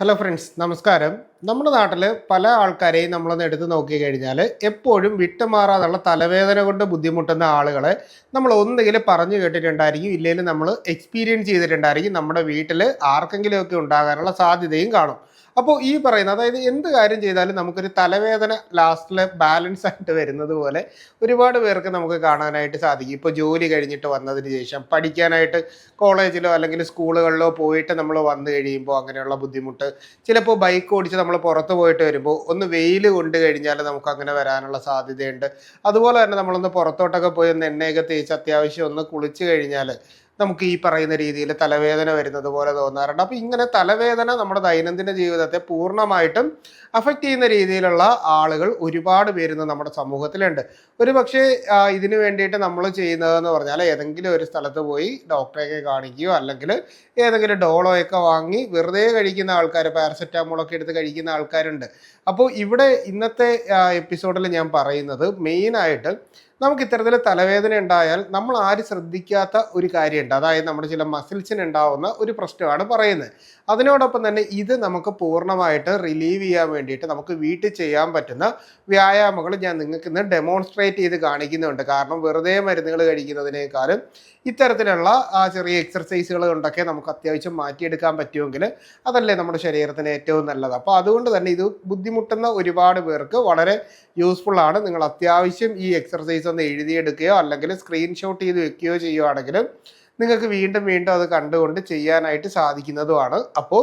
Hello friends നമസ്കാരം. നമ്മുടെ നാട്ടിൽ പല ആൾക്കാരെയും നമ്മളൊന്ന് എടുത്ത് നോക്കി കഴിഞ്ഞാൽ എപ്പോഴും വിട്ടുമാറാതുള്ള തലവേദന കൊണ്ട് ബുദ്ധിമുട്ടുന്ന ആളുകളെ നമ്മൾ ഒന്നുകിൽ പറഞ്ഞു കേട്ടിട്ടുണ്ടായിരിക്കും ഇല്ലെങ്കിൽ നമ്മൾ എക്സ്പീരിയൻസ് ചെയ്തിട്ടുണ്ടായിരിക്കും. നമ്മുടെ വീട്ടിൽ ആർക്കെങ്കിലുമൊക്കെ ഉണ്ടാകാനുള്ള സാധ്യതയും കാണും. അപ്പോൾ ഈ പറയുന്ന അതായത് എന്ത് കാര്യം ചെയ്താലും നമുക്കൊരു തലവേദന ലാസ്റ്റിൽ ബാലൻസ് ആയിട്ട് വരുന്നത് പോലെ ഒരുപാട് പേർക്ക് നമുക്ക് കാണാനായിട്ട് സാധിക്കും. ഇപ്പോൾ ജോലി കഴിഞ്ഞിട്ട് വന്നതിന് ശേഷം പഠിക്കാനായിട്ട് കോളേജിലോ അല്ലെങ്കിൽ സ്കൂളുകളിലോ പോയിട്ട് നമ്മൾ വന്നു കഴിയുമ്പോൾ അങ്ങനെയുള്ള ബുദ്ധിമുട്ട് ചിലപ്പോൾ ബൈക്ക് ഓടിച്ച് നമ്മൾ പുറത്ത് പോയിട്ട് വരുമ്പോൾ ഒന്ന് വെയിൽ കൊണ്ട് കഴിഞ്ഞാൽ നമുക്ക് അങ്ങനെ വരാനുള്ള സാധ്യതയുണ്ട്. അതുപോലെ തന്നെ നമ്മളൊന്ന് പുറത്തോട്ടൊക്കെ പോയി ഒന്ന് എണ്ണയൊക്കെ തേച്ച് അത്യാവശ്യം ഒന്ന് കുളിച്ച് കഴിഞ്ഞാൽ നമുക്ക് ഈ പറയുന്ന രീതിയിൽ തലവേദന വരുന്നത് പോലെ തോന്നാറുണ്ട്. അപ്പോൾ ഇങ്ങനെ തലവേദന നമ്മുടെ ദൈനംദിന ജീവിതത്തെ പൂർണമായിട്ടും അഫക്റ്റ് ചെയ്യുന്ന രീതിയിലുള്ള ആളുകൾ ഒരുപാട് പേരുന്ന് നമ്മുടെ സമൂഹത്തിലുണ്ട്. ഒരു പക്ഷേ ഇതിന് വേണ്ടിയിട്ട് നമ്മൾ ചെയ്യുന്നതെന്ന് പറഞ്ഞാൽ ഏതെങ്കിലും ഒരു സ്ഥലത്ത് പോയി ഡോക്ടറെയൊക്കെ കാണിക്കുകയോ അല്ലെങ്കിൽ ഏതെങ്കിലും ഡോളോയൊക്കെ വാങ്ങി വെറുതെ കഴിക്കുന്ന ആൾക്കാർ പാരസെറ്റാമോളൊക്കെ എടുത്ത് കഴിക്കുന്ന ആൾക്കാരുണ്ട്. അപ്പോൾ ഇവിടെ ഇന്നത്തെ എപ്പിസോഡിൽ ഞാൻ പറയുന്നത് മെയിനായിട്ട് നമുക്ക് ഇത്തരത്തിൽ തലവേദന ഉണ്ടായാൽ നമ്മൾ ആരും ശ്രദ്ധിക്കാത്ത ഒരു കാര്യമുണ്ട്. അതായത് നമ്മുടെ ചില മസിൽസിന് ഉണ്ടാവുന്ന ഒരു പ്രശ്നമാണ് പറയുന്നത്. അതിനോടൊപ്പം തന്നെ ഇത് നമുക്ക് പൂർണമായിട്ട് റിലീവ് ചെയ്യാൻ വേണ്ടിയിട്ട് നമുക്ക് വീട്ടിൽ ചെയ്യാൻ പറ്റുന്ന വ്യായാമങ്ങൾ ഞാൻ നിങ്ങൾക്ക് ഇന്ന് ഡെമോൺസ്ട്രേറ്റ് ചെയ്ത് കാണിക്കുന്നുണ്ട്. കാരണം വെറുതെ മരുന്നുകൾ കഴിക്കുന്നതിനേക്കാളും ഇത്തരത്തിലുള്ള ആ ചെറിയ എക്സർസൈസുകൾ കൊണ്ടൊക്കെ നമുക്ക് അത്യാവശ്യം മാറ്റിയെടുക്കാൻ പറ്റുമെങ്കിൽ അതല്ലേ നമ്മുടെ ശരീരത്തിന് ഏറ്റവും നല്ലത്. അപ്പോൾ അതുകൊണ്ട് തന്നെ ഇത് ബുദ്ധിമുട്ടുന്ന ഒരുപാട് പേർക്ക് വളരെ യൂസ്ഫുൾ ആണ്. നിങ്ങൾ അത്യാവശ്യം ഈ എക്സർസൈസ് ഒന്ന് എഴുതിയെടുക്കുകയോ അല്ലെങ്കിൽ സ്ക്രീൻഷോട്ട് ചെയ്ത് വെക്കുകയോ ചെയ്യുവാണെങ്കിലും നിങ്ങൾക്ക് വീണ്ടും വീണ്ടും അത് കണ്ടുകൊണ്ട് ചെയ്യാനായിട്ട് സാധിക്കുന്നതുമാണ്. അപ്പോൾ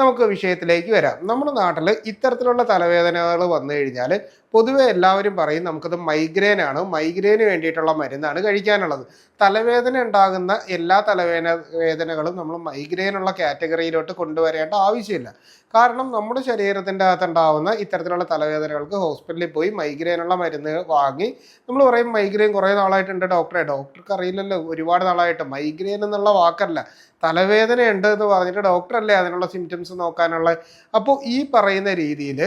നമുക്ക് വിഷയത്തിലേക്ക് വരാം. നമ്മുടെ നാട്ടിൽ ഇത്തരത്തിലുള്ള തലവേദനകൾ വന്നു കഴിഞ്ഞാൽ പൊതുവെ എല്ലാവരും പറയും നമുക്കത് മൈഗ്രെയിൻ ആണ്. മൈഗ്രെയിന് വേണ്ടിയിട്ടുള്ള മരുന്നാണ് കഴിക്കാനുള്ളത്. തലവേദന ഉണ്ടാകുന്ന എല്ലാ തലവേദന വേദനകളും നമ്മൾ മൈഗ്രെയിനുള്ള കാറ്റഗറിയിലോട്ട് കൊണ്ടുവരേണ്ട ആവശ്യമില്ല. കാരണം നമ്മുടെ ശരീരത്തിന്റെ അകത്തുണ്ടാവുന്ന ഇത്തരത്തിലുള്ള തലവേദനകൾക്ക് ഹോസ്പിറ്റലിൽ പോയി മൈഗ്രെയിനുള്ള മരുന്ന് വാങ്ങി നമ്മൾ പറയും മൈഗ്രെയിൻ കുറേ നാളായിട്ടുണ്ട് ഡോക്ടറെ. ഡോക്ടർക്ക് അറിയില്ലല്ലോ ഒരുപാട് നാളായിട്ട്. മൈഗ്രെയിൻ എന്നുള്ള വാക്കല്ല. തലവേദന ഉണ്ട് എന്ന് പറഞ്ഞിട്ട് ഡോക്ടറല്ലേ അതിനുള്ള സിംറ്റംസ് നോക്കാനുള്ള. അപ്പോൾ ഈ പറയുന്ന രീതിയിൽ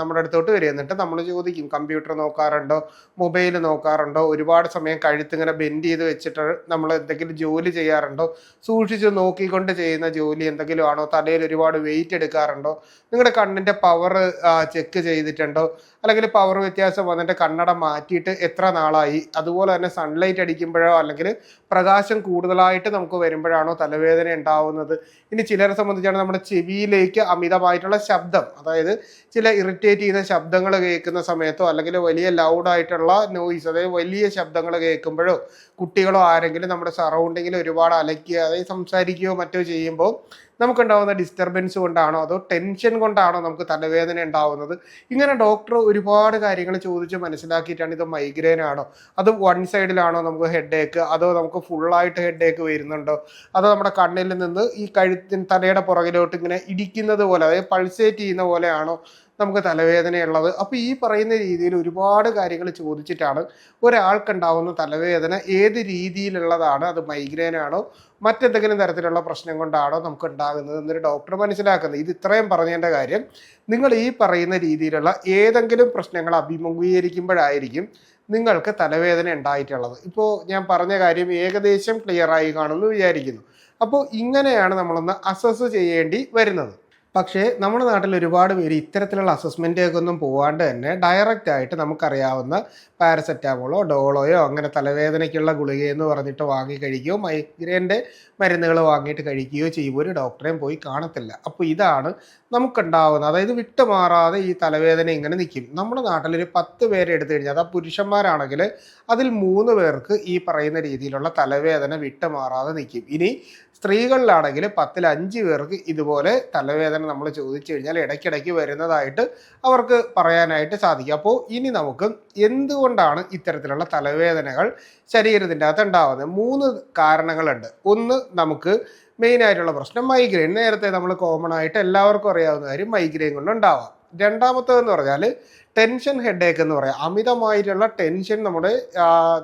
നമ്മുടെ അടുത്തോട്ട് വരിക. എന്നിട്ട് നമ്മൾ ചോദിക്കും. കമ്പ്യൂട്ടർ നോക്കാറുണ്ടോ? മൊബൈൽ നോക്കാറുണ്ടോ? ഒരുപാട് സമയം കഴുത്തിങ്ങനെ ബെൻഡ് ചെയ്ത് വെച്ചിട്ട് നമ്മൾ എന്തെങ്കിലും ജോലി ചെയ്യാറുണ്ടോ? സൂക്ഷിച്ച് നോക്കിക്കൊണ്ട് ചെയ്യുന്ന ജോലി എന്തെങ്കിലും ആണോ? തലയിൽ ഒരുപാട് വെയിറ്റ് എടുക്കാറുണ്ടോ? നിങ്ങളുടെ കണ്ണിന്റെ പവർ ചെക്ക് ചെയ്തിട്ടുണ്ടോ? അല്ലെങ്കിൽ പവർ വ്യത്യാസം വന്നിട്ട് കണ്ണട മാറ്റിയിട്ട് എത്ര നാളായി? അതുപോലെ തന്നെ സൺലൈറ്റ് അടിക്കുമ്പോഴോ അല്ലെങ്കിൽ പ്രകാശം കൂടുതലായിട്ട് നമുക്ക് വരുമ്പോഴാണോ തലവേദന ഉണ്ടാവുന്നത്? ഇനി ചിലരെ സംബന്ധിച്ചാണ് നമ്മുടെ ചെവിയിലേക്ക് അമിതമായിട്ടുള്ള ശബ്ദം അതായത് ചില ഇറിറ്റേറ്റ് ചെയ്യുന്ന ശബ്ദങ്ങൾ കേൾക്കുന്ന സമയത്തോ അല്ലെങ്കിൽ വലിയ ലൗഡായിട്ടുള്ള നോയിസ് അതായത് വലിയ ശബ്ദങ്ങൾ കേൾക്കുമ്പോഴോ കുട്ടികളോ ആരെങ്കിലും നമ്മുടെ സറൗണ്ടിങ്ങിൽ ഒരുപാട് അലക്കുക അതായത് സംസാരിക്കുകയോ മറ്റോ ചെയ്യുമ്പോൾ നമുക്കുണ്ടാവുന്ന ഡിസ്റ്റർബൻസ് കൊണ്ടാണോ അതോ ടെൻഷൻ കൊണ്ടാണോ നമുക്ക് തലവേദന ഉണ്ടാവുന്നത്? ഇങ്ങനെ ഡോക്ടർ ഒരുപാട് കാര്യങ്ങൾ ചോദിച്ച് മനസ്സിലാക്കിയിട്ടാണ് ഇത് മൈഗ്രെയിൻ ആണോ? അത് വൺ സൈഡിലാണോ നമുക്ക് ഹെഡ് ഏക്ക് അതോ നമുക്ക് ഫുള്ളായിട്ട് ഹെഡ് ഏക്ക് വരുന്നുണ്ടോ? അതോ നമ്മുടെ കണ്ണിൽ നിന്ന് ഈ കഴുത്തിന് തലയുടെ പുറകിലോട്ട് ഇങ്ങനെ ഇടിക്കുന്നത് പോലെ അതായത് പൾസേറ്റ് ചെയ്യുന്ന പോലെയാണോ? നമുക്ക് തലവേദനയുള്ളത്. അപ്പോൾ ഈ പറയുന്ന രീതിയിൽ ഒരുപാട് കാര്യങ്ങൾ ചോദിച്ചിട്ടാണ് ഒരാൾക്കുണ്ടാവുന്ന തലവേദന ഏത് രീതിയിലുള്ളതാണ്? അത് മൈഗ്രെയിൻ ആണോ മറ്റെന്തെങ്കിലും തരത്തിലുള്ള പ്രശ്നം കൊണ്ടാണോ നമുക്ക് ഉണ്ടാകുന്നത് എന്നൊരു ഡോക്ടർ മനസ്സിലാക്കുന്നത്. ഇത് ഇത്രയും പറഞ്ഞതിന്റെ കാര്യം നിങ്ങൾ ഈ പറയുന്ന രീതിയിലുള്ള ഏതെങ്കിലും പ്രശ്നങ്ങൾ അഭിമുഖീകരിക്കുമ്പോഴായിരിക്കും നിങ്ങൾക്ക് തലവേദന ഉണ്ടായിട്ടുള്ളത്. ഇപ്പോൾ ഞാൻ പറഞ്ഞ കാര്യം ഏകദേശം ക്ലിയർ ആയി കാണുമെന്ന് വിചാരിക്കുന്നു. അപ്പോൾ ഇങ്ങനെയാണ് നമ്മളൊന്ന് അസസ് ചെയ്യേണ്ടി വരുന്നത്. പക്ഷേ നമ്മുടെ നാട്ടിൽ ഒരുപാട് പേര് ഇത്തരത്തിലുള്ള അസസ്മെന്റൊക്കെ ഒന്നും പോവാണ്ട് തന്നെ ഡയറക്റ്റ് ആയിട്ട് നമുക്കറിയാവുന്ന പാരസെറ്റാമോളോ ഡോളോയോ അങ്ങനെ തലവേദനയ്ക്കുള്ള ഗുളികയെന്ന് പറഞ്ഞിട്ട് വാങ്ങി കഴിക്കുകയോ മൈഗ്രേന്റെ മരുന്നുകൾ വാങ്ങിയിട്ട് കഴിക്കുകയോ ചെയ്യുമ്പോൾ ഒരു ഡോക്ടറെയും പോയി കാണത്തില്ല. അപ്പോൾ ഇതാണ് നമുക്കുണ്ടാവുന്നത്. അതായത് വിട്ടുമാറാതെ ഈ തലവേദന ഇങ്ങനെ നിൽക്കും. നമ്മുടെ നാട്ടിലൊരു പത്ത് പേരെ എടുത്തു കഴിഞ്ഞാൽ അത് പുരുഷന്മാരാണെങ്കിൽ അതിൽ മൂന്ന് പേർക്ക് ഈ പറയുന്ന രീതിയിലുള്ള തലവേദന വിട്ടുമാറാതെ നിൽക്കും. ഇനി സ്ത്രീകളിലാണെങ്കിൽ പത്തിൽ അഞ്ച് പേർക്ക് ഇതുപോലെ തലവേദന നമ്മൾ ചോദിച്ചു കഴിഞ്ഞാൽ ഇടയ്ക്കിടയ്ക്ക് വരുന്നതായിട്ട് അവർക്ക് പറയാനായിട്ട് സാധിക്കും. അപ്പോൾ ഇനി നമുക്ക് എന്തുകൊണ്ടാണ് ഇത്തരത്തിലുള്ള തലവേദനകൾ ശരീരത്തിന്റെ അകത്ത് ഉണ്ടാവുന്നത്? മൂന്ന് കാരണങ്ങളുണ്ട്. ഒന്ന് നമുക്ക് മെയിൻ ആയിട്ടുള്ള പ്രശ്നം മൈഗ്രെയിൻ നേരത്തെ നമ്മൾ കോമൺ ആയിട്ട് എല്ലാവർക്കും അറിയാവുന്ന കാര്യം മൈഗ്രെയിൻ കൊണ്ട് ഉണ്ടാവാം. രണ്ടാമത്തേതെന്ന് പറഞ്ഞാൽ ടെൻഷൻ ഹെഡേക്ക് എന്ന് പറയാം. അമിതമായിട്ടുള്ള ടെൻഷൻ നമ്മുടെ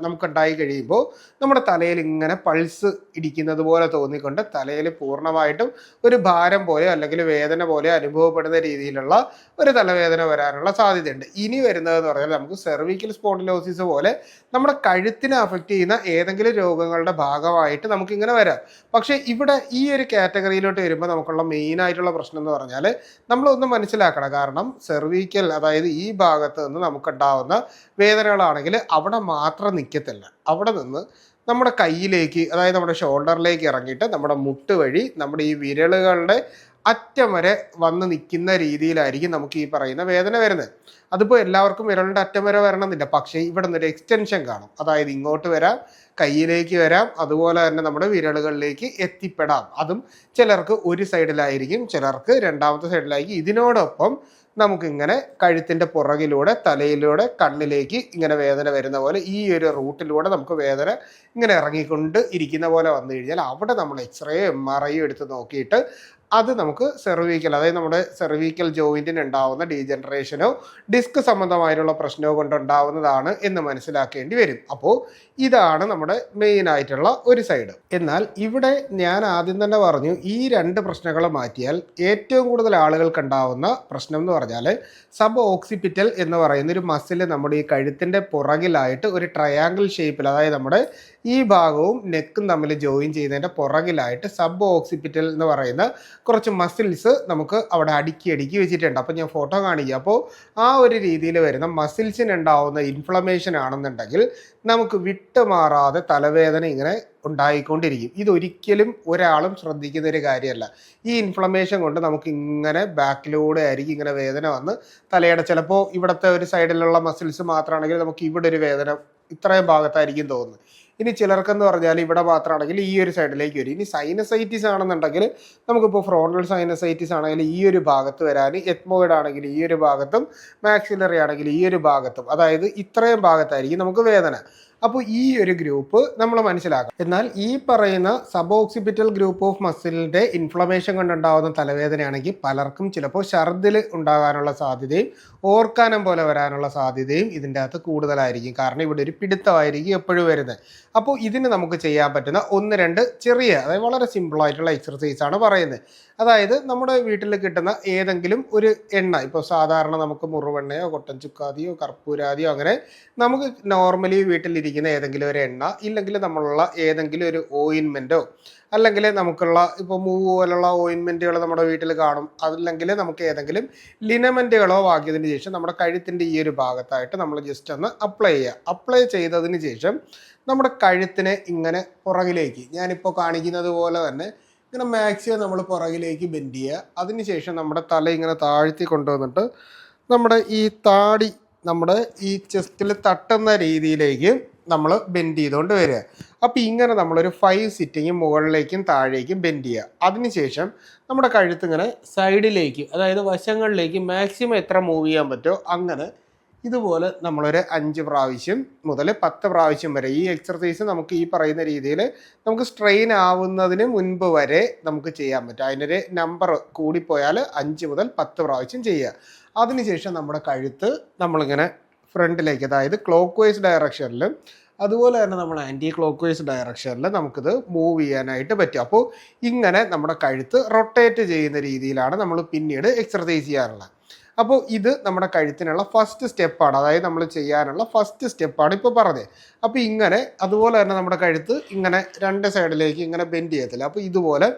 നമുക്ക് നമുക്കുണ്ടായി കഴിയുമ്പോൾ നമ്മുടെ തലയിൽ ഇങ്ങനെ പൾസ് ഇടിക്കുന്നത് പോലെ തോന്നിക്കൊണ്ട് തലയിൽ പൂർണമായിട്ടും ഒരു ഭാരം പോലെ അല്ലെങ്കിൽ വേദന പോലെ അനുഭവപ്പെടുന്ന രീതിയിലുള്ള ഒരു തലവേദന വരാനുള്ള സാധ്യതയുണ്ട്. ഇനി വരുന്നതെന്ന് പറഞ്ഞാൽ നമുക്ക് സെർവിക്കൽ സ്പോണ്ടിലോസിസ് പോലെ നമ്മുടെ കഴുത്തിനെ അഫക്റ്റ് ചെയ്യുന്ന ഏതെങ്കിലും രോഗങ്ങളുടെ ഭാഗമായിട്ട് നമുക്ക് ഇങ്ങനെ വരാം. പക്ഷേ ഇവിടെ ഈ ഒരു കാറ്റഗറിയിലോട്ട് വരുമ്പോൾ നമുക്കുള്ള മെയിൻ ആയിട്ടുള്ള പ്രശ്നം എന്ന് പറഞ്ഞാൽ നമ്മളൊന്ന് മനസ്സിലാക്കണം. കാരണം സെർവിക്കൽ അതായത് ഈ ഭാഗത്ത് നിന്ന് നമുക്കുണ്ടാവുന്ന വേദനകളാണെങ്കിൽ അവിടെ മാത്രം നിൽക്കത്തില്ല. അവിടെ നിന്ന് നമ്മുടെ കയ്യിലേക്ക് അതായത് നമ്മുടെ ഷോൾഡറിലേക്ക് ഇറങ്ങിയിട്ട് നമ്മുടെ മുട്ട് വഴി നമ്മുടെ ഈ വിരലുകളുടെ അറ്റം വരെ വന്ന് നിൽക്കുന്ന രീതിയിലായിരിക്കും നമുക്ക് ഈ പറയുന്ന വേദന വരുന്നത്. അതിപ്പോൾ എല്ലാവർക്കും വിരലിന്റെ അറ്റം വരെ വരണമെന്നില്ല. പക്ഷേ ഇവിടെ നിന്നൊരു എക്സ്റ്റൻഷൻ കാണും. അതായത് ഇങ്ങോട്ട് വരാം കയ്യിലേക്ക് വരാം അതുപോലെ തന്നെ നമ്മുടെ വിരലുകളിലേക്ക് എത്തിപ്പെടാം. അതും ചിലർക്ക് ഒരു സൈഡിലായിരിക്കും ചിലർക്ക് രണ്ടാമത്തെ സൈഡിലായിരിക്കും ഇതിനോടൊപ്പം നമുക്കിങ്ങനെ കഴുത്തിന്റെ പുറകിലൂടെ തലയിലൂടെ കണ്ണിലേക്ക് ഇങ്ങനെ വേദന വരുന്ന പോലെ ഈ ഒരു റൂട്ടിലൂടെ നമുക്ക് വേദന ഇങ്ങനെ ഇറങ്ങിക്കൊണ്ട് ഇരിക്കുന്ന പോലെ വന്നു കഴിഞ്ഞാൽ അവിടെ നമ്മൾ എക്സ്റേ എം ആർ ഐയോ എടുത്ത് നോക്കിയിട്ട് അത് നമുക്ക് സെർവിക്കൽ അതായത് നമ്മുടെ സെർവിക്കൽ ജോയിന്റിന് ഉണ്ടാവുന്ന ഡീജനറേഷനോ ഡിസ്ക് സംബന്ധമായിട്ടുള്ള പ്രശ്നമോ കൊണ്ടുണ്ടാവുന്നതാണ് എന്ന് മനസ്സിലാക്കേണ്ടി വരും. അപ്പോൾ ഇതാണ് നമ്മുടെ മെയിൻ ആയിട്ടുള്ള ഒരു സൈഡ് എന്നാൽ ഇവിടെ ഞാൻ ആദ്യം തന്നെ പറഞ്ഞു ഈ രണ്ട് പ്രശ്നങ്ങൾ മാറ്റിയാൽ ഏറ്റവും കൂടുതൽ ആളുകൾക്ക് ഉണ്ടാവുന്ന പ്രശ്നം എന്ന് പറഞ്ഞാൽ സബ് ഓക്സിപിറ്റൽ എന്ന് പറയുന്ന ഒരു മസിൽ നമ്മുടെ ഈ കഴുത്തിന്റെ പുറകിലായിട്ട് ഒരു ട്രയാങ്കിൾ ഷേപ്പിൽ അതായത് നമ്മുടെ ഈ ഭാഗവും നെക്കും തമ്മിൽ ജോയിൻ ചെയ്യുന്നതിന്റെ പുറകിലായിട്ട് സബ് ഓക്സിപിറ്റൽ എന്ന് പറയുന്ന കുറച്ച് മസിൽസ് നമുക്ക് അവിടെ അടുക്കി അടുക്കി വെച്ചിട്ടുണ്ട്. അപ്പോൾ ഞാൻ ഫോട്ടോ കാണിക്കുക അപ്പോൾ ആ ഒരു രീതിയിൽ വരുന്ന മസിൽസിന് ഉണ്ടാവുന്ന ഇൻഫ്ലമേഷൻ ആണെന്നുണ്ടെങ്കിൽ നമുക്ക് വിട്ടുമാറാതെ തലവേദന ഇങ്ങനെ ഉണ്ടായിക്കൊണ്ടിരിക്കും. ഇതൊരിക്കലും ഒരാളും ശ്രദ്ധിക്കുന്ന ഒരു കാര്യമല്ല. ഈ ഇൻഫ്ലമേഷൻ കൊണ്ട് നമുക്ക് ഇങ്ങനെ ബാക്കിലൂടെ ആയിരിക്കും ഇങ്ങനെ വേദന വന്ന് തലയുടെ. ചിലപ്പോൾ ഇവിടുത്തെ ഒരു സൈഡിലുള്ള മസിൽസ് മാത്രമാണെങ്കിൽ നമുക്ക് ഇവിടെ ഒരു വേദന ഇത്രയും ഭാഗത്തായിരിക്കും തോന്നുന്നത്. ഇനി ചിലർക്കെന്ന് പറഞ്ഞാൽ ഇവിടെ മാത്രമാണെങ്കിൽ ഈ ഒരു സൈഡിലേക്ക് വരും. ഇനി സൈനസൈറ്റിസ് ആണെന്നുണ്ടെങ്കിൽ നമുക്കിപ്പോൾ ഫ്രോണ്ടൽ സൈനസൈറ്റിസ് ആണെങ്കിൽ ഈ ഒരു ഭാഗത്ത് വരാൻ എത്മോയിഡ് ആണെങ്കിൽ ഈ ഒരു ഭാഗത്തും മാക്സിലറി ആണെങ്കിൽ ഈ ഒരു ഭാഗത്തും. അതായത് ഇത്രയും ഭാഗത്തായിരിക്കും നമുക്ക് വേദന. അപ്പോൾ ഈ ഒരു ഗ്രൂപ്പ് നമ്മൾ മനസ്സിലാക്കാം. എന്നാൽ ഈ പറയുന്ന സബോക്സിപിറ്റൽ ഗ്രൂപ്പ് ഓഫ് മസിലിന്റെ ഇൻഫ്ലമേഷൻ കൊണ്ടുണ്ടാകുന്ന തലവേദനയാണെങ്കിൽ പലർക്കും ചിലപ്പോൾ ഛർദിൽ ഉണ്ടാകാനുള്ള സാധ്യതയും ഓർക്കാനം പോലെ വരാനുള്ള സാധ്യതയും ഇതിന്റെ അകത്ത് കൂടുതലായിരിക്കും. കാരണം ഇവിടെ ഒരു പിടുത്തമായിരിക്കും എപ്പോഴും വരുന്നത്. അപ്പോൾ ഇതിന് നമുക്ക് ചെയ്യാൻ പറ്റുന്ന ഒന്ന് രണ്ട് ചെറിയ അതായത് വളരെ സിമ്പിളായിട്ടുള്ള ആണ് പറയുന്നത്. അതായത് നമ്മുടെ വീട്ടിൽ കിട്ടുന്ന ഏതെങ്കിലും ഒരു എണ്ണ ഇപ്പോൾ സാധാരണ നമുക്ക് മുറിവെണ്ണയോ കൊട്ടൻ ചുക്കാതിയോ കർപ്പൂരാതിയോ അങ്ങനെ നമുക്ക് നോർമലി വീട്ടിലിരിക്കുന്ന ഏതെങ്കിലും ഒരു എണ്ണ ഇല്ലെങ്കിൽ നമ്മളുള്ള ഏതെങ്കിലും ഒരു ഓയിൻമെന്റോ അല്ലെങ്കിൽ നമുക്കുള്ള ഇപ്പോൾ മൂവ് പോലുള്ള ഓയിൻമെന്റുകൾ നമ്മുടെ വീട്ടിൽ കാണും അതല്ലെങ്കിൽ നമുക്ക് ഏതെങ്കിലും ലിനമെന്റുകളോ വാങ്ങിയതിന് ശേഷം നമ്മുടെ കഴുത്തിന്റെ ഈ ഒരു ഭാഗത്തായിട്ട് നമ്മൾ ജസ്റ്റ് ഒന്ന് അപ്ലൈ ചെയ്യുക. അപ്ലൈ ചെയ്തതിന് ശേഷം നമ്മുടെ കഴുത്തിനെ ഇങ്ങനെ പുറകിലേക്ക് ഞാനിപ്പോൾ കാണിക്കുന്നത് പോലെ തന്നെ ഇങ്ങനെ മാക്സിമം നമ്മൾ പുറകിലേക്ക് ബെൻഡ് ചെയ്യുക. അതിനുശേഷം നമ്മുടെ തല ഇങ്ങനെ താഴ്ത്തി കൊണ്ടുവന്നിട്ട് നമ്മുടെ ഈ താടി നമ്മുടെ ഈ ചെസ്റ്റിൽ തട്ടുന്ന രീതിയിലേക്ക് നമ്മൾ ബെൻഡ് ചെയ്തുകൊണ്ട് വരിക. അപ്പോൾ ഇങ്ങനെ നമ്മളൊരു ഫൈവ് സിറ്റിങ് മുകളിലേക്കും താഴേക്കും ബെൻഡ് ചെയ്യുക. അതിനുശേഷം നമ്മുടെ കഴുത്ത് ഇങ്ങനെ സൈഡിലേക്ക് അതായത് വശങ്ങളിലേക്ക് മാക്സിമം എത്ര മൂവ് ചെയ്യാൻ പറ്റുമോ അങ്ങനെ ഇതുപോലെ നമ്മളൊരു അഞ്ച് പ്രാവശ്യം മുതൽ പത്ത് പ്രാവശ്യം വരെ ഈ എക്സർസൈസ് നമുക്ക് ഈ പറയുന്ന രീതിയിൽ നമുക്ക് സ്ട്രെയിൻ ആവുന്നതിന് മുൻപ് വരെ നമുക്ക് ചെയ്യാൻ പറ്റും. അതിനൊരു നമ്പർ കൂടിപ്പോയാൽ അഞ്ച് മുതൽ പത്ത് പ്രാവശ്യം ചെയ്യുക. അതിനുശേഷം നമ്മുടെ കഴുത്ത് നമ്മളിങ്ങനെ ഫ്രണ്ടിലേക്ക് അതായത് ക്ലോക്ക് വൈസ് ഡയറക്ഷനിൽ അതുപോലെ തന്നെ നമ്മൾ ആന്റി ക്ലോക്ക് വൈസ് ഡയറക്ഷനിൽ നമുക്കിത് മൂവ് ചെയ്യാനായിട്ട് പറ്റും. അപ്പോൾ ഇങ്ങനെ നമ്മുടെ കഴുത്ത് റൊട്ടേറ്റ് ചെയ്യുന്ന രീതിയിലാണ് നമ്മൾ പിന്നീട് എക്സർസൈസ് ചെയ്യാറുള്ളത്. അപ്പോൾ ഇത് നമ്മുടെ കഴുത്തിനുള്ള ഫസ്റ്റ് സ്റ്റെപ്പാണ്. അതായത് നമ്മൾ ചെയ്യാനുള്ള ഫസ്റ്റ് സ്റ്റെപ്പാണ് ഇപ്പോൾ പറഞ്ഞത്. അപ്പോൾ ഇങ്ങനെ അതുപോലെ തന്നെ നമ്മുടെ കഴുത്ത് ഇങ്ങനെ രണ്ട് സൈഡിലേക്ക് ഇങ്ങനെ ബെൻഡ് ചെയ്യത്തില്ല. അപ്പോൾ ഇതുപോലെ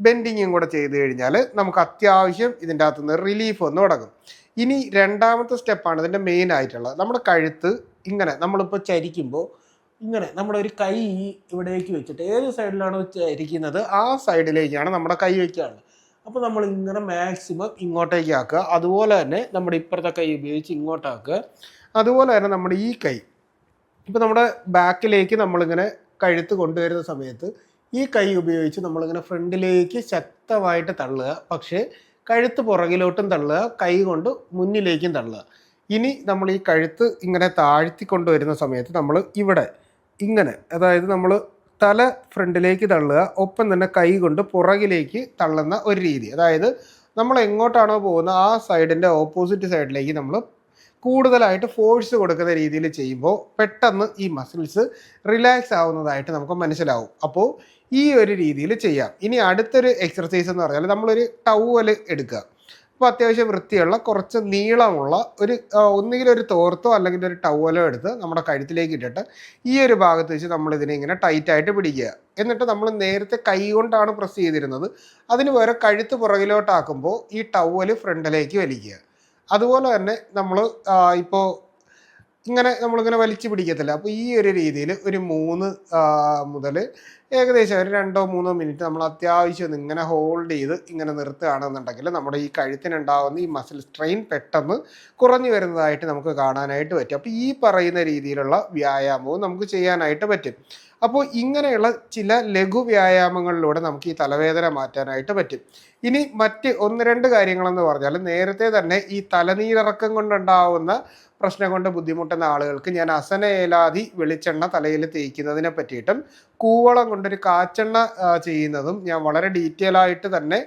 ബെൻഡിങ്ങും കൂടെ ചെയ്ത് കഴിഞ്ഞാൽ നമുക്ക് അത്യാവശ്യം ഇതിന്റെ അകത്തുനിന്ന് റിലീഫ് വന്ന് തുടങ്ങും. ഇനി രണ്ടാമത്തെ സ്റ്റെപ്പാണ് ഇതിന്റെ മെയിൻ ആയിട്ടുള്ളത്. നമ്മുടെ കഴുത്ത് ഇങ്ങനെ നമ്മളിപ്പോൾ ചരിക്കുമ്പോൾ ഇങ്ങനെ നമ്മുടെ ഒരു കൈ ഇവിടേക്ക് വെച്ചിട്ട് ഏത് സൈഡിലാണോ ചരിക്കുന്നത് ആ സൈഡിലേക്കാണ് നമ്മുടെ കൈ വയ്ക്കാറുള്ളത് അപ്പോൾ നമ്മൾ ഇങ്ങനെ മാക്സിമം ഇങ്ങോട്ടേക്ക് ആക്കുക. അതുപോലെ തന്നെ നമ്മുടെ ഇപ്പുറത്തെ കൈ ഉപയോഗിച്ച് ഇങ്ങോട്ടാക്കുക. അതുപോലെ തന്നെ നമ്മുടെ ഈ കൈ. ഇപ്പോൾ നമ്മുടെ ബാക്കിലേക്ക് നമ്മളിങ്ങനെ കഴുത്ത് കൊണ്ടുവരുന്ന സമയത്ത് ഈ കൈ ഉപയോഗിച്ച് നമ്മളിങ്ങനെ ഫ്രണ്ടിലേക്ക് ശക്തമായിട്ട് തള്ളുക. പക്ഷേ കഴുത്ത് പുറകിലോട്ടും തള്ളുക കൈ കൊണ്ട് മുന്നിലേക്കും തള്ളുക. ഇനി നമ്മൾ ഈ കഴുത്ത് ഇങ്ങനെ താഴ്ത്തി കൊണ്ടുവരുന്ന സമയത്ത് നമ്മൾ ഇവിടെ ഇങ്ങനെ അതായത് നമ്മൾ തല ഫ്രണ്ടിലേക്ക് തള്ളുക ഒപ്പം തന്നെ കൈ കൊണ്ട് പുറകിലേക്ക് തള്ളുന്ന ഒരു രീതി. അതായത് നമ്മൾ എങ്ങോട്ടാണോ പോകുന്നത് ആ സൈഡിന്റെ ഓപ്പോസിറ്റ് സൈഡിലേക്ക് നമ്മൾ കൂടുതലായിട്ട് ഫോഴ്സ് കൊടുക്കുന്ന രീതിയിൽ ചെയ്യുമ്പോൾ പെട്ടെന്ന് ഈ മസിൽസ് റിലാക്സ് ആവുന്നതായിട്ട് നമുക്ക് മനസ്സിലാവും. അപ്പോൾ ഈ ഒരു രീതിയിൽ ചെയ്യാം. ഇനി അടുത്തൊരു എക്സർസൈസ് എന്ന് പറഞ്ഞാൽ നമ്മളൊരു ടവൽ എടുക്കുക. അപ്പോൾ അത്യാവശ്യം വൃത്തിയുള്ള കുറച്ച് നീളമുള്ള ഒരു ഒന്നുകിൽ ഒരു തോർത്തോ അല്ലെങ്കിൽ ഒരു ടവലോ എടുത്ത് നമ്മുടെ കഴുത്തിലേക്ക് ഇട്ടിട്ട് ഈ ഒരു ഭാഗത്ത് വെച്ച് നമ്മൾ ഇതിനെ ഇങ്ങനെ ടൈറ്റായിട്ട് പിടിക്കുക. എന്നിട്ട് നമ്മൾ നേരത്തെ കൈ കൊണ്ടാണ് പ്രസ് ചെയ്തിരുന്നത്. അതിന് പകരം കഴുത്ത് പുറകിലോട്ടാക്കുമ്പോൾ ഈ ടവൽ ഫ്രണ്ടിലേക്ക് വലിക്കുക. അതുപോലെ തന്നെ നമ്മൾ ഇപ്പോൾ ഇങ്ങനെ നമ്മളിങ്ങനെ വലിച്ചു പിടിക്കത്തില്ല. അപ്പോൾ ഈ ഒരു രീതിയിൽ ഒരു മൂന്ന് മുതൽ ഏകദേശം ഒരു രണ്ടോ മൂന്നോ മിനിറ്റ് നമ്മൾ അത്യാവശ്യം ഒന്ന് ഇങ്ങനെ ഹോൾഡ് ചെയ്ത് ഇങ്ങനെ നിർത്തുകയാണെന്നുണ്ടെങ്കിൽ നമ്മുടെ ഈ കഴുത്തിനുണ്ടാകുന്ന ഈ മസിൽ സ്ട്രെയിൻ പെട്ടെന്ന് കുറഞ്ഞു വരുന്നതായിട്ട് നമുക്ക് കാണാനായിട്ട് പറ്റും. അപ്പോൾ ഈ പറയുന്ന രീതിയിലുള്ള വ്യായാമവും നമുക്ക് ചെയ്യാനായിട്ട് പറ്റും. അപ്പോൾ ഇങ്ങനെയുള്ള ചില ലഘു വ്യായാമങ്ങളിലൂടെ നമുക്ക് ഈ തലവേദന മാറ്റാനായിട്ട് പറ്റും. ഇനി മറ്റ് ഒന്ന് രണ്ട് കാര്യങ്ങളെന്ന് പറഞ്ഞാൽ നേരത്തെ തന്നെ ഈ തലനീരിറക്കം കൊണ്ടുണ്ടാവുന്ന പ്രശ്നം കൊണ്ട് ബുദ്ധിമുട്ടുന്ന ആളുകൾക്ക് ഞാൻ അസനയേലാതി വെളിച്ചെണ്ണ തലയിൽ തേക്കുന്നതിനെ പറ്റിയിട്ടും കൂവളം കൊണ്ടൊരു കാച്ചെണ്ണ ചെയ്യുന്നതും ഞാൻ വളരെ ഡീറ്റെയിൽ ആയിട്ട് തന്നെ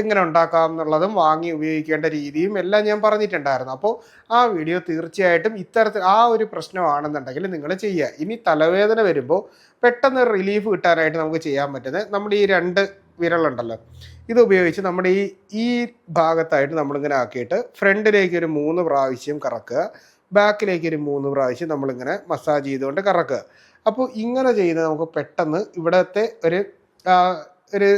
എങ്ങനെ ഉണ്ടാക്കാം എന്നുള്ളതും വാങ്ങി ഉപയോഗിക്കേണ്ട രീതിയും എല്ലാം ഞാൻ പറഞ്ഞിട്ടുണ്ടായിരുന്നു. അപ്പോൾ ആ വീഡിയോ തീർച്ചയായിട്ടും ഇത്തരത്തിൽ ആ ഒരു പ്രശ്നമാണെന്നുണ്ടെങ്കിൽ നിങ്ങൾ ചെയ്യുക. ഇനി തലവേദന വരുമ്പോൾ പെട്ടെന്ന് റിലീഫ് കിട്ടാനായിട്ട് നമുക്ക് ചെയ്യാൻ പറ്റുന്നത് നമ്മുടെ ഈ രണ്ട് വിരലുണ്ടല്ലോ. ഇത് ഉപയോഗിച്ച് നമ്മുടെ ഈ ഈ ഭാഗത്തായിട്ട് നമ്മളിങ്ങനെ ആക്കിയിട്ട് ഫ്രണ്ടിലേക്ക് ഒരു മൂന്ന് പ്രാവശ്യം കറക്കുക. ബാക്കിലേക്ക് ഒരു മൂന്ന് പ്രാവശ്യം നമ്മളിങ്ങനെ മസാജ് ചെയ്തുകൊണ്ട് കറക്കുക. അപ്പോൾ ഇങ്ങനെ ചെയ്യുന്ന നമുക്ക് പെട്ടെന്ന് ഇവിടത്തെ ഒരു ഒരു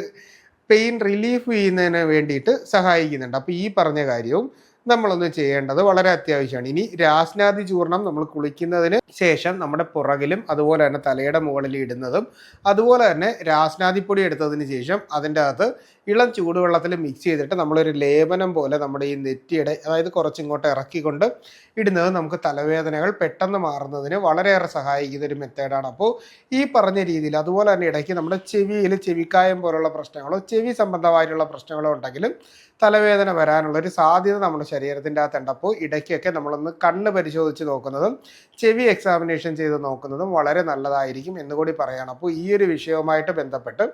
പെയിൻ റിലീഫ് ചെയ്യുന്നതിന് വേണ്ടിയിട്ട് സഹായിക്കുന്നുണ്ട്. അപ്പോൾ ഈ പറഞ്ഞ കാര്യവും നമ്മളൊന്ന് ചെയ്യേണ്ടത് വളരെ അത്യാവശ്യമാണ്. ഇനി രാസ്നാദി ചൂർണം നമ്മൾ കുളിക്കുന്നതിന് ശേഷം നമ്മുടെ പുറകിലും അതുപോലെ തന്നെ തലയുടെ മുകളിൽ ഇടുന്നതും അതുപോലെ തന്നെ രാസ്നാദിപ്പൊടി എടുത്തതിന് ശേഷം അതിന്റെ അകത്ത് ഇളം ചൂടുവെള്ളത്തിൽ മിക്സ് ചെയ്തിട്ട് നമ്മളൊരു ലേപനം പോലെ നമ്മുടെ ഈ നെറ്റിയുടെ അതായത് കുറച്ചിങ്ങോട്ട് ഇറക്കിക്കൊണ്ട് ഇടുന്നത് നമുക്ക് തലവേദനകൾ പെട്ടെന്ന് മാറുന്നതിന് വളരെയേറെ സഹായിക്കുന്ന ഒരു മെത്തേഡാണ്. അപ്പോൾ ഈ പറഞ്ഞ രീതിയിൽ അതുപോലെ തന്നെ ഇടയ്ക്ക് നമ്മുടെ ചെവിയിൽ ചെവിക്കായം പോലുള്ള പ്രശ്നങ്ങളോ ചെവി സംബന്ധമായിട്ടുള്ള പ്രശ്നങ്ങളോ ഉണ്ടെങ്കിലും തലവേദന വരാനുള്ള ഒരു സാധ്യത നമ്മുടെ ശരീരത്തിന്റെ അകത്തുണ്ട്. അപ്പോൾ ഇടയ്ക്കൊക്കെ നമ്മളൊന്ന് കണ്ണ് പരിശോധിച്ച് നോക്കുന്നതും ചെവി എക്സാമിനേഷൻ ചെയ്ത് നോക്കുന്നതും വളരെ നല്ലതായിരിക്കും എന്നുകൂടി പറയണം. അപ്പോൾ ഈ ഒരു വിഷയവുമായിട്ട് ബന്ധപ്പെട്ട്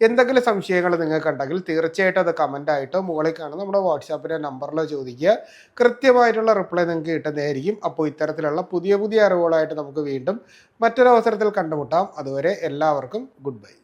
എന്തെങ്കിലും സംശയങ്ങൾ നിങ്ങൾക്കുണ്ടെങ്കിൽ തീർച്ചയായിട്ടും അത് കമന്റ് ആയിട്ടോ മുകളിൽ കാണുന്ന നമ്മുടെ വാട്സാപ്പിന്റെ നമ്പറിലോ ചോദിക്കുക. കൃത്യമായിട്ടുള്ള റിപ്ലൈ നിങ്ങൾക്ക് കിട്ടുന്നതായിരിക്കും. അപ്പോൾ ഇത്തരത്തിലുള്ള പുതിയ പുതിയ അറിവുകളായിട്ട് നമുക്ക് വീണ്ടും മറ്റൊരവസരത്തിൽ കണ്ടുമുട്ടാം. അതുവരെ എല്ലാവർക്കും ഗുഡ് ബൈ